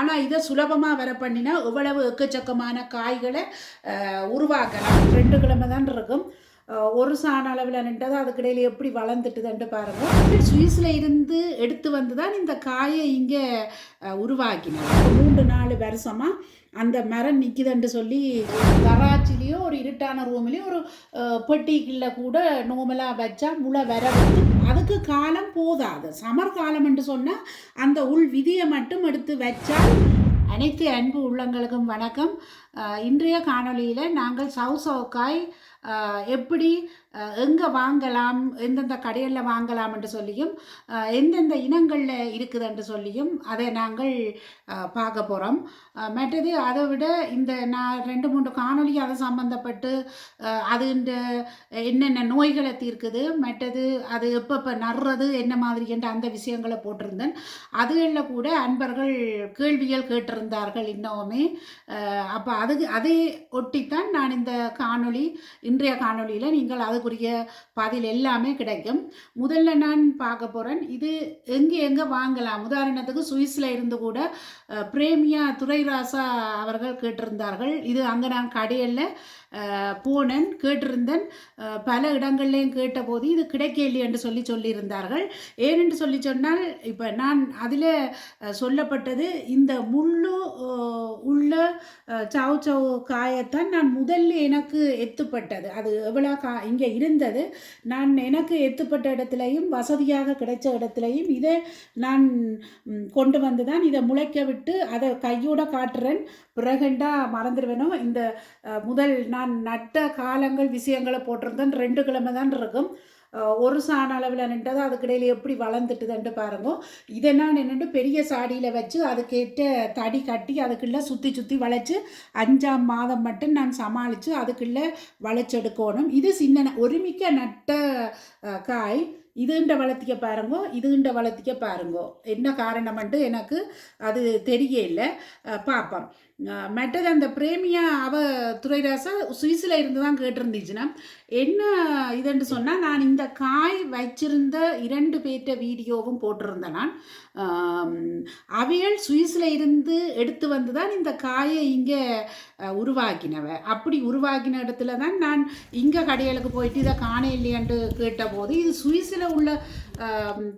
ஆனால் இதை சுலபமாக வர பண்ணினா எவ்வளவு எக்கச்சக்கமான காய்களை உருவாக்கலாம். ரெண்டு கிழமை தான் இருக்கும். ஒரு சாண அளவில் நின்றது அதுக்கிடையில் எப்படி வளர்ந்துட்டுதுன்ட்டு பாருங்கள் சுவிஸில் இருந்து எடுத்து வந்து தான் இந்த காயை இங்கே உருவாக்கினோம் மூன்று நாலு வருஷமாக அந்த மரம் நிற்கிதுன்ட்டு சொல்லி கராச்சிலேயோ ஒரு இருட்டான ரூம்லேயும் ஒரு அஹ், பெட்டிக்குள்ள கூட நோமலாக வச்சா முளை வர வந்து அதுக்கு காலம் போதாது. சமர் காலம் என்று சொன்னால் அந்த உள் விதியை மட்டும் எடுத்து வச்சால் அனைத்து அன்பு உள்ளங்களுக்கும் வணக்கம். இன்றைய காணொளியில் நாங்கள் சவுசவுக்காய் எப்படி எங்கே வாங்கலாம் எந்தெந்த கடையில் வாங்கலாம் என்று சொல்லியும் எந்தெந்த இனங்களில் இருக்குது என்று சொல்லியும் அதை நாங்கள் பார்க்க போகிறோம் மற்றது அதை விட இந்த நான் ரெண்டு மூன்று காணொளி அதை சம்மந்தப்பட்டு அது இந்த என்னென்ன நோய்களை தீர்க்குது மற்றது அது எப்பப்போ நடுறது என்ன மாதிரி என்ற அந்த விஷயங்களை போட்டிருந்தேன். அதுகளில் கூட அன்பர்கள் கேள்விகள் கேட்டிருந்தார்கள் இன்னமுமே. அப்போ அதுக்கு அதை ஒட்டித்தான் நான் இந்த காணொளி இன்றைய காணொளியில் நீங்கள் அதுக்குரிய பதில் எல்லாமே கிடைக்கும். முதல்ல நான் பார்க்க போகிறேன் இது எங்கே எங்கே வாங்கலாம்? உதாரணத்துக்கு சுவிஸில் இருந்து கூட பிரேமியா துரைராசா அவர்கள் கேட்டிருந்தார்கள். இது அங்கே நான் கடையில் போனேன் கேட்டிருந்தேன். பல இடங்கள்லையும் கேட்டபோது இது கிடைக்கலையே என்று சொல்லி சொல்லியிருந்தார்கள். ஏனென்று சொல்லி சொன்னால் இப்போ நான் அதில் சொல்லப்பட்டது இந்த முள்ளு உள்ள சவு சவு காயத்தான் நான் முதல்ல எனக்கு எத்துப்பட்டது. அது எவ்வளோ கா இங்கே இருந்தது. நான் எனக்கு எத்துப்பட்ட இடத்துலையும் வசதியாக கிடைச்ச இடத்துலையும் இதை நான் கொண்டு வந்து தான் இதை முளைக்க விட்டு அதை கையோட காட்டுறேன். பிறகண்டா மறந்துடுவேனோ? இந்த முதல் நான் நட்ட காலங்கள் விஷயங்களை போட்டிருந்தேன். ரெண்டு கிழமை தான் இருக்கும். ஒரு சாண அளவில் நின்றது அதுக்கிடையில் எப்படி வளர்ந்துட்டுதுன்ட்டு பாருங்க. இதை நான் என்னென்னு பெரிய சாடியில் வச்சு அதுக்கேற்ற தடி கட்டி அதுக்குள்ளே சுற்றி சுற்றி வளைச்சு அஞ்சாம் மாதம் மட்டும் நான் சமாளித்து அதுக்குள்ளே வளைச்செடுக்கணும். இது சின்ன ஒருமிக்க நட்ட காய். இதுண்ட வளர்த்திக்க பாருங்கோ. இதுண்ட வளர்த்திக்க பாருங்கோ. என்ன காரணம்ன்ட்டு எனக்கு அது தெரியல. அஹ், பார்ப்போம் மற்றது அந்த பிரேமியா அவ துறைராசா சுவிஸில் இருந்து தான் கேட்டிருந்துச்சுன்னா என்ன இதுன்னு சொன்னால் நான் இந்த காய் வச்சிருந்த இரண்டு பேர்ட்ட வீடியோவும் போட்டிருந்தேன் நான் அவியல் சுவிஸில் இருந்து எடுத்து வந்து தான் இந்த காயை இங்கே உருவாக்கினவ. அப்படி உருவாக்கின இடத்துல தான் நான் இங்கே கடைகளுக்கு போயிட்டு இதை காண இல்லையான்ட்டு கேட்டபோது இது சுவிஸில் உள்ள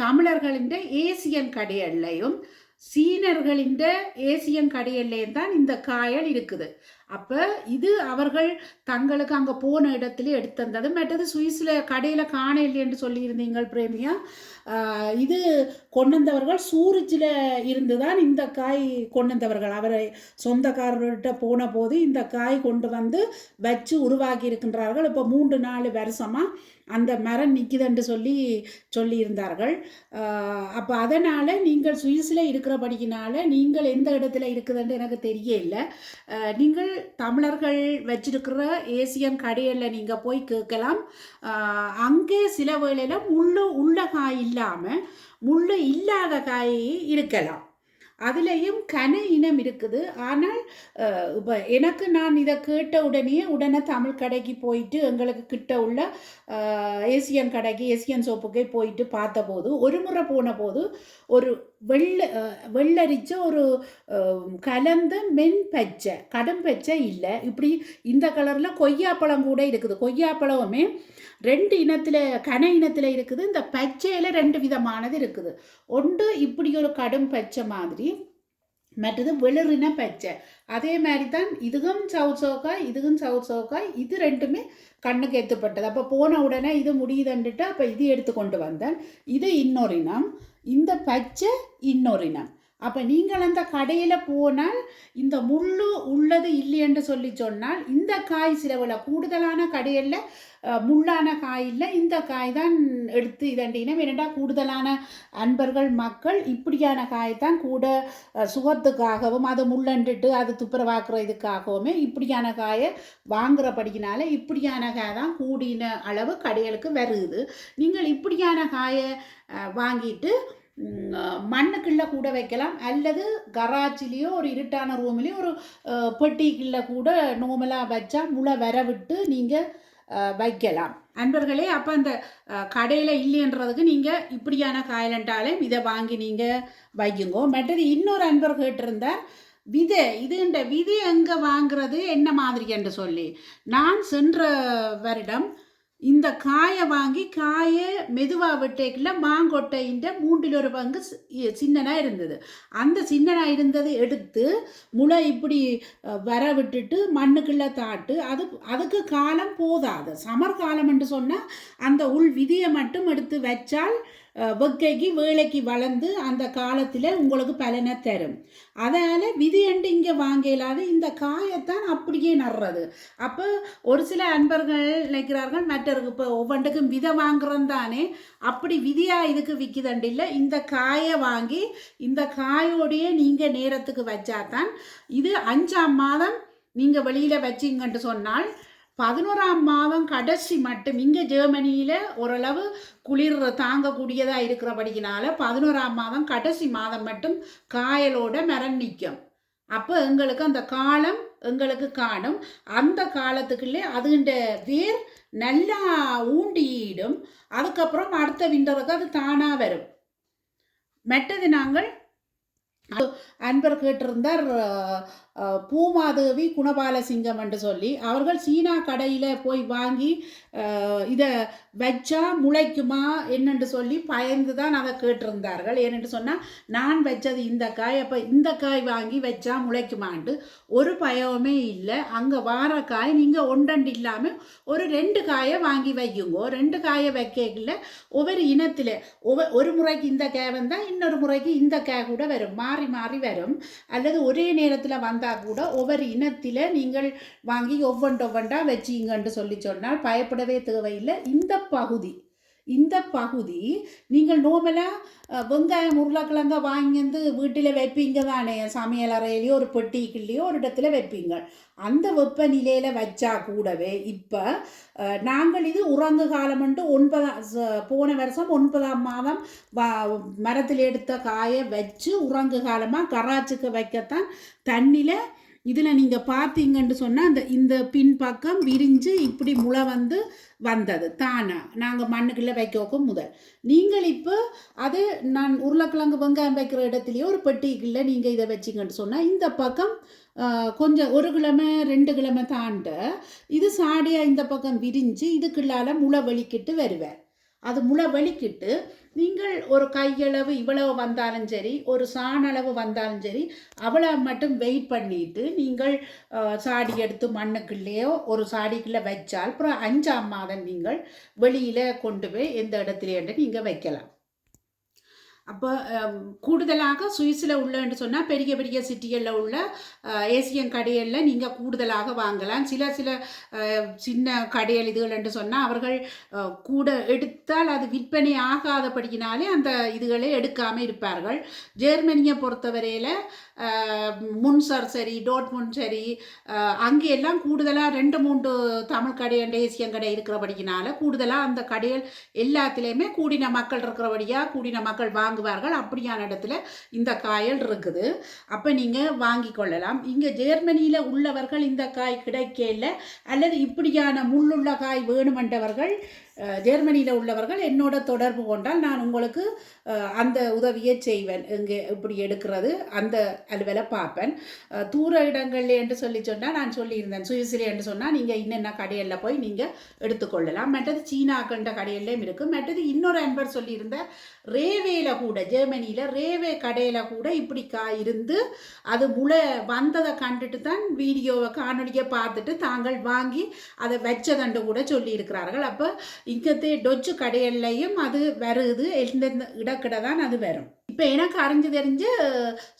தமிழர்களின் ஏசியன் கடையல்லையும் சீனர்களின் ஏசியன் கடைகள்லையும் தான் இந்த காயல் இருக்குது. அப்போ இது அவர்கள் தங்களுக்கு அங்கே போன இடத்துல எடுத்து தந்தது. மற்றது சுவிஸில் கடையில் காண இல்லைன்னு சொல்லியிருந்தீங்கள் பிரேமியா. இது கொண்டு வந்தவர்கள் சூரிச்சில் இருந்து தான் இந்த காய் கொண்டு வந்தவர்கள் அவரை சொந்தக்காரர்கிட்ட போன போது இந்த காய் கொண்டு வந்து வச்சு உருவாக்கி இருக்கின்றார்கள். இப்போ மூன்று நாலு வருஷமாக அந்த மரம் நிற்குதுன்னு சொல்லி சொல்லியிருந்தார்கள். அப்போ அதனால் நீங்கள் சுவிஸில் இருக்கிறபடியினால நீங்கள் எந்த இடத்துல இருக்குதுன்னு எனக்கு தெரியல. நீங்கள் தமிழர்கள் வச்சிருக்கிற ஏசியன் கடையில் நீங்கள் போய் கேட்கலாம். அங்கே சில வேளையில் முள் உள்ள காய் இல்லாமல் முள்ளு இல்லாத காய் இருக்கலாம். அதுலேயும் கன இனம் இருக்குது. ஆனால் இப்போ எனக்கு நான் இதை கேட்ட உடனே உடனே தமிழ் கடைக்கு போயிட்டு எங்களுக்கு கிட்ட உள்ள ஏசியன் கடைக்கு ஏசியன் சோப்புக்கே போயிட்டு பார்த்தபோது ஒரு முறை போன போது ஒரு வெள்ளை வெள்ளரிச்ச ஒரு கலந்த மென் பச்சை கடும் பச்சை இல்லை. இப்படி இந்த கலரில் கொய்யாப்பழம் கூட இருக்குது. கொய்யாப்பழமுமே ரெண்டு இனத்தில் கன இனத்தில் இருக்குது. இந்த பச்சையில் ரெண்டு விதமானது இருக்குது. ஒன்று இப்படி ஒரு கடும் பச்சை மாதிரி மற்றது வெளிறின பச்சை. அதே மாதிரி தான் இதுக்கும் சவுத் சவுக்காய் இதுக்கும் சவுத் சவுக்காய் இது ரெண்டுமே கண்ணுக்கு ஏற்றுப்பட்டது அப்போ போன உடனே இது முடியுதுன்னுட்டு அப்போ இது எடுத்து கொண்டு வந்தேன். இது இன்னொரு இனம். இந்த பச்சை இன்னொரு இனம். அப்போ நீங்கள் அந்த கடையில் போனால் இந்த முள்ளு உள்ளது இல்லையென்று சொல்லி சொன்னால் இந்த காய் சிலவில் கூடுதலான கடையில் முள்ளான காய் இல்லை இந்த காய் தான் எடுத்து இதண்டினா வேணுண்டா கூடுதலான அன்பர்கள் மக்கள் இப்படியான காய் தான் கூட சுகத்துக்காகவும் அது முள்ளண்டுட்டு அது துப்புரவாக்குற இதுக்காகவுமே இப்படியான காயை வாங்குறபடியினால இப்படியான காய் தான் கூடின அளவு கடைகளுக்கு வருது. நீங்கள் இப்படியான காயை வாங்கிட்டு மண்ணுக்குள்ளே கூட வைக்கலாம். அல்லது கராச்சிலேயோ ஒரு இருட்டான ரூம்லேயோ ஒரு அஹ், பெட்டிக்குள்ள கூட நோமலாக வச்சா முளை வர விட்டு நீங்கள் வைக்கலாம். அன்பர்களே அப்போ அந்த கடையில் இல்லைன்றதுக்கு நீங்கள் இப்படியான காயலண்டாலும் இதை வாங்கி நீங்கள் வைக்குங்கோ மற்றது இன்னொரு அன்பர் கேட்டிருந்தார் விதை இதுன்ற விதை எங்கே வாங்குறது என்ன மாதிரி என்று சொல்லி. நான் சென்ற வருடம் இந்த காயை வாங்கி காயை மெதுவாக விட்டேக்கில் மாங்கொட்டைன்ற மூன்றில் ஒரு பங்கு சின்னனாக இருந்தது. அந்த சின்னனாக இருந்ததை எடுத்து முளை இப்படி வர விட்டுட்டு மண்ணுக்குள்ளே தாட்டு அது அதுக்கு காலம் போதாது. சமர் காலம் என்று சொன்னால் அந்த உள் விதியை மட்டும் எடுத்து வச்சால் வெக்கைக்கு வேலைக்கு வளர்ந்து அந்த காலத்தில் உங்களுக்கு பலனை தரும். அதனால் விதி என்று இங்கே வாங்கலாது இந்த காயத்தான் அப்படியே நடுறது அப்போ ஒரு சில அன்பர்கள் நினைக்கிறார்கள் மற்றவருக்கு இப்போ ஒவ்வொன்றுக்கும் விதை வாங்குறோம் தானே? அப்படி விதியாக இதுக்கு விற்கிதண்டு இல்லை? இந்த காயை வாங்கி இந்த காயோடையே நீங்கள் நேரத்துக்கு வச்சாதான் இது அஞ்சாம் மாதம் நீங்கள் வெளியில் வச்சிங்கன்ட்டு சொன்னால் பதினோராம் மாதம் கடைசி மட்டும் இங்கே ஜெர்மனியில் ஓரளவு குளிர் தாங்கக்கூடியதாக இருக்கிறபடியினால பதினோராம் மாதம் கடைசி மாதம் மட்டும் காயலோட மரம் நிற்கும் அப்போ எங்களுக்கு அந்த காலம் எங்களுக்கு காணும். அந்த காலத்துக்குள்ளே அதுகின்ற வேர் நல்லா ஊண்டியிடும். அதுக்கப்புறம் அடுத்த விண்டருக்கு அது தானாக வரும். மற்றது நாங்கள் அன்பர் கேட்டிருந்தார் பூமாதேவி குணபாலசிங்கம் என்று சொல்லி அவர்கள் சீனா கடையில் போய் வாங்கி இதை வச்சா முளைக்குமா என்னென்று சொல்லி பயந்து தான் அதை கேட்டிருந்தார்கள். ஏனென்று சொன்னால் நான் வச்சது இந்த காய் அப்போ இந்த காய் வாங்கி வச்சா முளைக்குமான்ட்டு ஒரு பயமே இல்லை. அங்கே வார காய் நீங்கள் ஒன்றண்டு இல்லாமல் ஒரு ரெண்டு காயை வாங்கி வைக்குங்கோ ரெண்டு காயை வைக்கல ஒவ்வொரு இனத்தில் ஒவ்வொரு ஒரு முறைக்கு இந்த காய் வந்தால் இன்னொரு முறைக்கு இந்த காய் கூட வரும். மாறி மாறி வரும். அல்லது ஒரே நேரத்தில் வந்தால் கூட ஒவ்வொரு இனத்தில் நீங்கள் வாங்கி ஒவ்வொன்று ஒவ்வொன்றா வச்சிங்கன்னு சொல்லி சொன்னால் பயப்படவே தேவையில்லை. இந்த பகுதி இந்த பகுதி நீங்கள் நோமலாக வெங்காயம் உருளைக்கிழங்க வாங்கி வந்து வீட்டில் வைப்பீங்க தானே? சமையல் அறையிலையோ ஒரு பெட்டிக்குள்ளேயோ ஒரு இடத்துல வைப்பீங்க. அந்த வெப்பநிலையில் வச்சா கூடவே இப்போ நாங்கள் இது உறங்கு காலம்ன்ட்டு ஒன்பதாம் போன வருஷம் ஒன்பதாம் மாதம் வா மரத்தில் எடுத்த காயை வச்சு உறங்கு காலமாக கராச்சுக்கு வைக்கத்தான் தண்ணியில் இதில் நீங்கள் பார்த்தீங்கன்னு சொன்னால் அந்த இந்த பின்பக்கம் விரிஞ்சு இப்படி முளை வந்து வந்தது. தானா. நாங்கள் மண்ணுக்குள்ளே வைக்க முதல். நீங்கள் இப்போ அது நான் உருளைக்கிழங்கு வெங்காயம் வைக்கிற இடத்துலையோ ஒரு பெட்டிக்குள்ளே நீங்கள் இதை வச்சிங்கன்னு சொன்னால் இந்த பக்கம் கொஞ்சம் ஒரு கிழமை ரெண்டு கிழமை தாண்ட இது சாடியாக இந்த பக்கம் விரிஞ்சு இதுக்குள்ளால முளை வலிக்கிட்டு வருவேன். அது முளை வெளிக்கிட்டு நீங்கள் ஒரு கையளவு இவ்வளவு வந்தாலும் சரி ஒரு சாணளவு வந்தாலும் சரி அவ்வளோ மட்டும் வெயிட் பண்ணிட்டு நீங்கள் சாடி எடுத்து மண்ணுக்குள்ளேயோ ஒரு சாடிக்குள்ளே வச்சால் அப்புறம் அஞ்சாம் மாதம் நீங்கள் வெளியில் கொண்டு போய் எந்த இடத்துலையேண்டு நீங்கள் வைக்கலாம். அப்போ கூடுதலாக சுவிஸில் உள்ளன்னு சொன்னால் பெரிய பெரிய சிட்டிகளில் உள்ள ஏசியன் கடைகளில் நீங்கள் கூடுதலாக வாங்கலாம். சில சில சின்ன கடைகள் இதுகள்னு சொன்னால் அவர்கள் கூட எடுத்தால் அது விற்பனை ஆகாதபடியினாலே அந்த இதுகளை எடுக்காமல் இருப்பார்கள். ஜெர்மனியை பொறுத்தவரையில் முன்சர் சரி டோட்முன் சரி அங்கே எல்லாம் கூடுதலாக ரெண்டு மூன்று தமிழ் கடை தேசியம் கடை இருக்கிறபடியினால கூடுதலாக அந்த கடைகள் எல்லாத்துலேயுமே கூடின மக்கள் இருக்கிறபடியாக கூடின மக்கள் வாங்குவார்கள். அப்படியான இடத்துல இந்த காயல் இருக்குது. அப்போ நீங்கள் வாங்கி கொள்ளலாம். இங்கே ஜெர்மனியில் உள்ளவர்கள் இந்த காய் கிடைக்கல. அல்லது இப்படியான முள்ளுள்ள காய் வேணுமென்றவர்கள் ஜெர்மனியில் உள்ளவர்கள் என்னோட தொடர்பு கொண்டால் நான் உங்களுக்கு அந்த உதவியை செய்வேன். இங்கே இப்படி எடுக்கிறது அந்த அலுவலை பார்ப்பேன். தூர இடங்கள்ல என்று சொல்லி சொன்னால் நான் சொல்லியிருந்தேன். சுவிஸ்ல என்று சொன்னால் நீங்கள் இன்னென்ன கடையில் போய் நீங்கள் எடுத்துக்கொள்ளலாம். மற்றது சீனா கண்ட கடையிலையும் இருக்குது மற்றது இன்னொரு அன்பர் சொல்லியிருந்த ரேவேல கூட ஜெர்மனியில் ரேவே கடையில் கூட இப்படி கா இருந்து அது முளை வந்ததை கண்டுட்டு தான் வீடியோவை காணொலியை பார்த்துட்டு தாங்கள் வாங்கி அதை வச்சதண்டு கூட சொல்லியிருக்கிறார்கள். அப்போ இங்கத்தே டொச்சு கடைகள்லையும் அது வருது. எந்தெந்த இடக்கிட தான் அது வரும். இப்போ எனக்கு அறிஞ்சு தெரிஞ்சு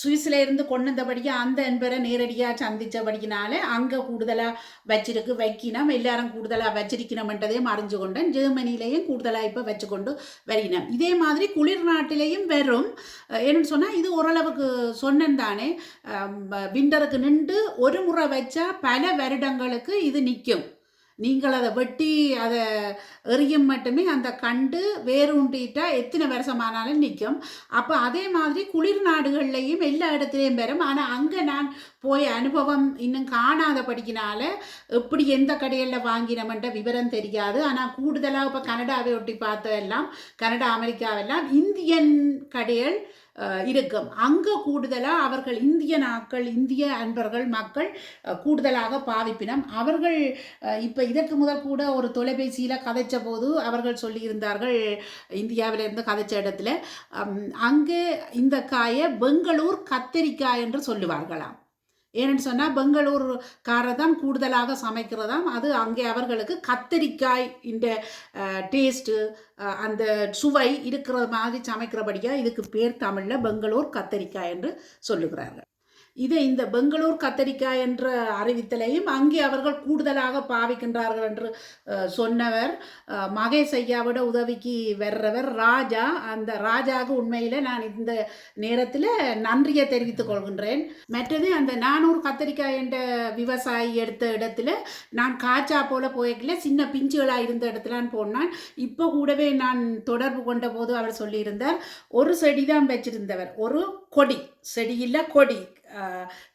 சுவிஸில் இருந்து கொண்டு வந்தபடியாக அந்த என்பரை நேரடியாக சந்தித்தபடியினால அங்கே கூடுதலாக வச்சிருக்கு வைக்கினோம். எல்லாரும் கூடுதலாக வச்சிருக்கணும்ன்றதையும் அறிஞ்சு கொண்டேன். ஜெர்மனிலையும் கூடுதலாக இப்போ வச்சுக்கொண்டு வரினோம் இதே மாதிரி குளிர் நாட்டிலையும் வரும். என்னன்னு சொன்னால் இது ஓரளவுக்கு சொன்னேன் தானே. விண்டருக்கு நின்று ஒரு முறை வச்சா பல வருடங்களுக்கு இது நிற்கும். நீங்கள் அதை வெட்டி அதை எறியும் மட்டுமே அந்த கண்டு வேறு உண்டிட்டா எத்தனை வருஷமானாலும் நிற்கும். அப்போ அதே மாதிரி குளிர் நாடுகள்லையும் எல்லா இடத்துலையும் பெறும். ஆனால் அங்கே நான் போய் அனுபவம் இன்னும் காணாத படிக்கினால எப்படி எந்த கடைகளில் வாங்கினோம்ன்ற விவரம் தெரியாது. ஆனால் கூடுதலாக இப்போ கனடாவை ஒட்டி பார்த்ததெல்லாம் கனடா அமெரிக்காவெல்லாம் இந்தியன் கடைகள் இருக்கும். அங்கே கூடுதலாக அவர்கள் இந்திய நாட்கள் இந்திய அன்பர்கள் மக்கள் கூடுதலாக பாவிப்பினம். அவர்கள் இப்போ இதற்கு முதல் கூட ஒரு தொலைபேசியில் கதைச்ச போது அவர்கள் சொல்லியிருந்தார்கள் இந்தியாவிலிருந்து கதைச்ச இடத்துல அங்கே இந்த காயை பெங்களூர் கத்தரிக்காய் என்று சொல்லுவார்களாம். ஏன்னு சொன்னால் பெங்களூர்காரர் தான் கூடுதலாக சமைக்கிறதாம். அது அங்கே அவர்களுக்கு கத்தரிக்காய் இந்த டேஸ்ட்டு அந்த சுவை இருக்கிற மாதிரி சமைக்கிறபடியாக இதுக்கு பேர் தமிழில் பெங்களூர் கத்தரிக்காய் என்று சொல்லுகிறார்கள். இதை இந்த பெங்களூர் கத்தரிக்காய் என்ற அறிவித்தலையும் அங்கே அவர்கள் கூடுதலாக பாவிக்கின்றார்கள் என்று சொன்னவர். மகேஷ் ஐயாவோட உதவிக்கு வர்றவர் ராஜா. அந்த ராஜாவுக்கு உண்மையில் நான் இந்த நேரத்தில் நன்றியை தெரிவித்துக் கொள்கின்றேன். மற்றது அந்த நானூறு கத்தரிக்காய் என்ற விவசாயி எடுத்த இடத்துல நான் காய்ச்சா போல போய்க்கல சின்ன பிஞ்சுகளாக இருந்த இடத்துலான்னு போனான். இப்போ கூடவே நான் தொடர்பு கொண்ட போது அவர் சொல்லியிருந்தார் ஒரு செடி தான் வச்சிருந்தவர் ஒரு கொடி. செடியில் கொடி.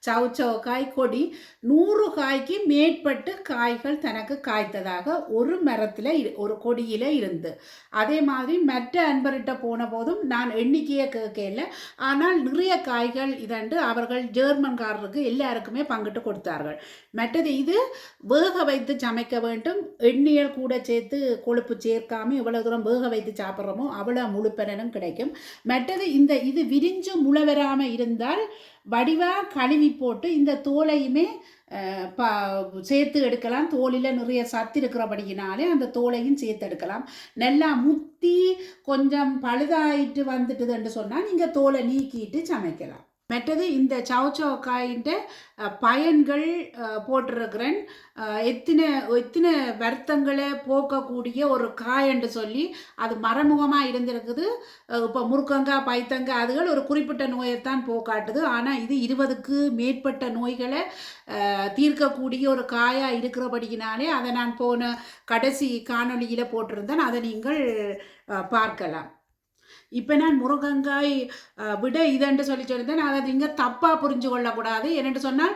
சவுச்சவ சவு காய் கொடி. நூறு காய்க்கு மேற்பட்டு காய்கள் தனக்கு காய்த்ததாக ஒரு மரத்தில் இரு ஒரு கொடியில் இருந்து. அதே மாதிரி மற்ற அன்பர்கிட்ட போன போதும் நான் எண்ணிக்கையை கேட்கல. ஆனால் நிறைய காய்கள் இதன்று அவர்கள் ஜெர்மன்காரருக்கு எல்லாருக்குமே பங்கிட்டு கொடுத்தார்கள். மற்றது இது வேக வைத்து சமைக்க வேண்டும். எண்ணியல் கூட சேர்த்து கொழுப்பு சேர்க்காம எவ்வளோ தூரம் வேக வைத்து சாப்பிட்றோமோ அவ்வளோ முழுப்பெறனும் கிடைக்கும். மற்றது இந்த இது விரிஞ்சு முளை வராமல் இருந்தால் வடிவாக கழுவி போட்டு இந்த தோலையுமே ப சேர்த்து எடுக்கலாம். தோலில் நிறைய சத்து இருக்கிறபடியினாலே அந்த தோலையும் சேர்த்து எடுக்கலாம். நல்லா முத்தி கொஞ்சம் பழுதாயிட்டு வந்துட்டுதுன்னு சொன்னால் நீங்கள் தோலை நீக்கிட்டு சமைக்கலாம். மற்றது இந்த சவுச்சவக்காயின்ட்டு பயன்கள் போட்டிருக்கிறேன். எத்தனை எத்தனை வருத்தங்களை போக்கக்கூடிய ஒரு காயன்று சொல்லி அது மறைமுகமாக இருந்திருக்குது. இப்போ முருக்கங்காய் பைத்தங்காய் அதுகள் ஒரு குறிப்பிட்ட நோயைத்தான் போக்காட்டுது. ஆனால் இது இருபதுக்கு மேற்பட்ட நோய்களை தீர்க்கக்கூடிய ஒரு காயாக இருக்கிறபடியினாலே அதை நான் போன கடைசி காணொலியில் போட்டிருந்தேன். அதை நீங்கள் பார்க்கலாம். இப்போ நான் முருகங்காய் விட இதென்று சொல்லி சொல்லியிருந்தேன். அதை இங்கே தப்பாக புரிஞ்சு கொள்ளக்கூடாது. என்னென்று சொன்னால்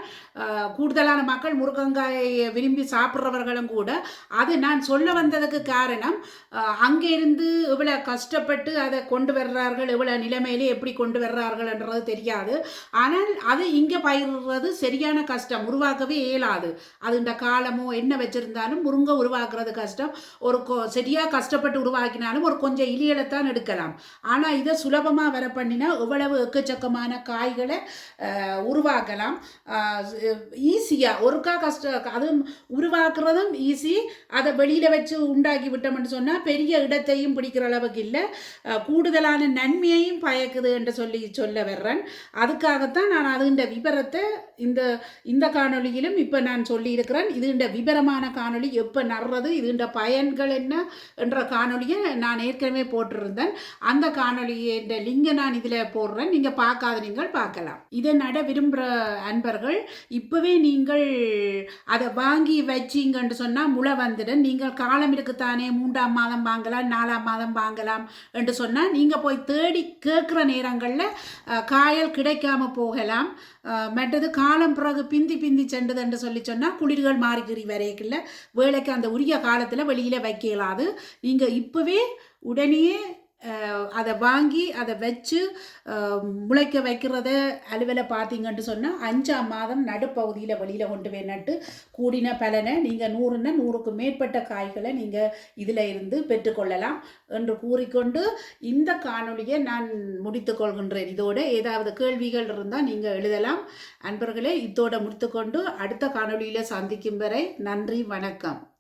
கூடுதலான மக்கள் முருகங்காயை விரும்பி சாப்பிட்றவர்களும் கூட அது நான் சொல்ல வந்ததுக்கு காரணம் அங்கே இருந்து இவ்வளோ கஷ்டப்பட்டு அதை கொண்டு வர்றார்கள் இவ்வளோ நிலைமையிலே எப்படி கொண்டு வர்றார்கள்ன்றது தெரியாது. ஆனால் அது இங்கே பயிர்றது சரியான கஷ்டம் உருவாக்கவே இயலாது. அது இந்த காலமோ என்ன வச்சுருந்தாலும் முருங்கை உருவாக்குறது கஷ்டம். ஒரு கொ சரியாக கஷ்டப்பட்டு உருவாக்கினாலும் ஒரு கொஞ்சம் இலியலைத்தான் எடுக்கலாம். ஆனால் இதை சுலபமாக வர பண்ணினா எவ்வளவு எக்கச்சக்கமான காய்களை உருவாக்கலாம். ஈஸியாக ஒருக்கா கஷ்ட அதுவும் உருவாக்குறதும் ஈஸி அதை வெளியில் வச்சு உண்டாக்கி விட்டோம்னு சொன்னால் பெரிய இடத்தையும் பிடிக்கிற அளவுக்கு இல்லை. கூடுதலான நன்மையையும் பயக்குது என்று சொல்லி சொல்ல வர்றேன். அதுக்காகத்தான் நான் அதுண்ட விபரத்தை இந்த இந்த காணொளியிலும் இப்போ நான் சொல்லியிருக்கிறேன். இதுண்ட விபரமான காணொளி எப்போ நடுறது இதுண்ட பயன்கள் என்ன என்ற காணொலியை நான் ஏற்கனவே போட்டிருந்தேன். அந்த காணொளியின் லிங்கை நான் இதில் போடுறேன். நீங்கள் பார்க்காத நீங்கள் பார்க்கலாம். இதை நட விரும்புகிற அன்பர்கள் இப்போவே நீங்கள் அதை வாங்கி வச்சிங்கன்னு சொன்னால் முளை வந்துடும். நீங்கள் காலம் இருக்குத்தானே மூன்றாம் மாதம் வாங்கலாம் நாலாம் மாதம் வாங்கலாம் என்று சொன்னால் நீங்கள் போய் தேடி கேட்குற நேரங்களில் காயல் கிடைக்காம போகலாம். மற்றது காலம் பிறகு பிந்தி பிந்தி சென்றது என்று சொல்லி சொன்னால் குளிர்கள் மாறிக்கிறி வரைக்குள்ள வேலைக்கு அந்த உரிய காலத்தில் வெளியில் வைக்கலாது நீங்கள் இப்போவே உடனே அதை வாங்கி அதை வச்சு முளைக்க வைக்கிறத அலுவலை பார்த்தீங்கன்ட்டு சொன்னால் அஞ்சாம் மாதம் நடுப்பகுதியில் வெளியில் கொண்டு போய் நட்டு கூடின பலனை நீங்கள் நூறுன்னா நூறுக்கு மேற்பட்ட காய்களை நீங்கள் இதில் இருந்து பெற்றுக்கொள்ளலாம் என்று கூறிக்கொண்டு இந்த காணொளியை நான் முடித்துக்கொள்கின்றேன் கொள்கின்றேன். ஏதாவது கேள்விகள் இருந்தால் நீங்கள் எழுதலாம். அன்பர்களே இதோட முடித்துக்கொண்டு அடுத்த காணொளியில் சந்திக்கும் வரை நன்றி வணக்கம்.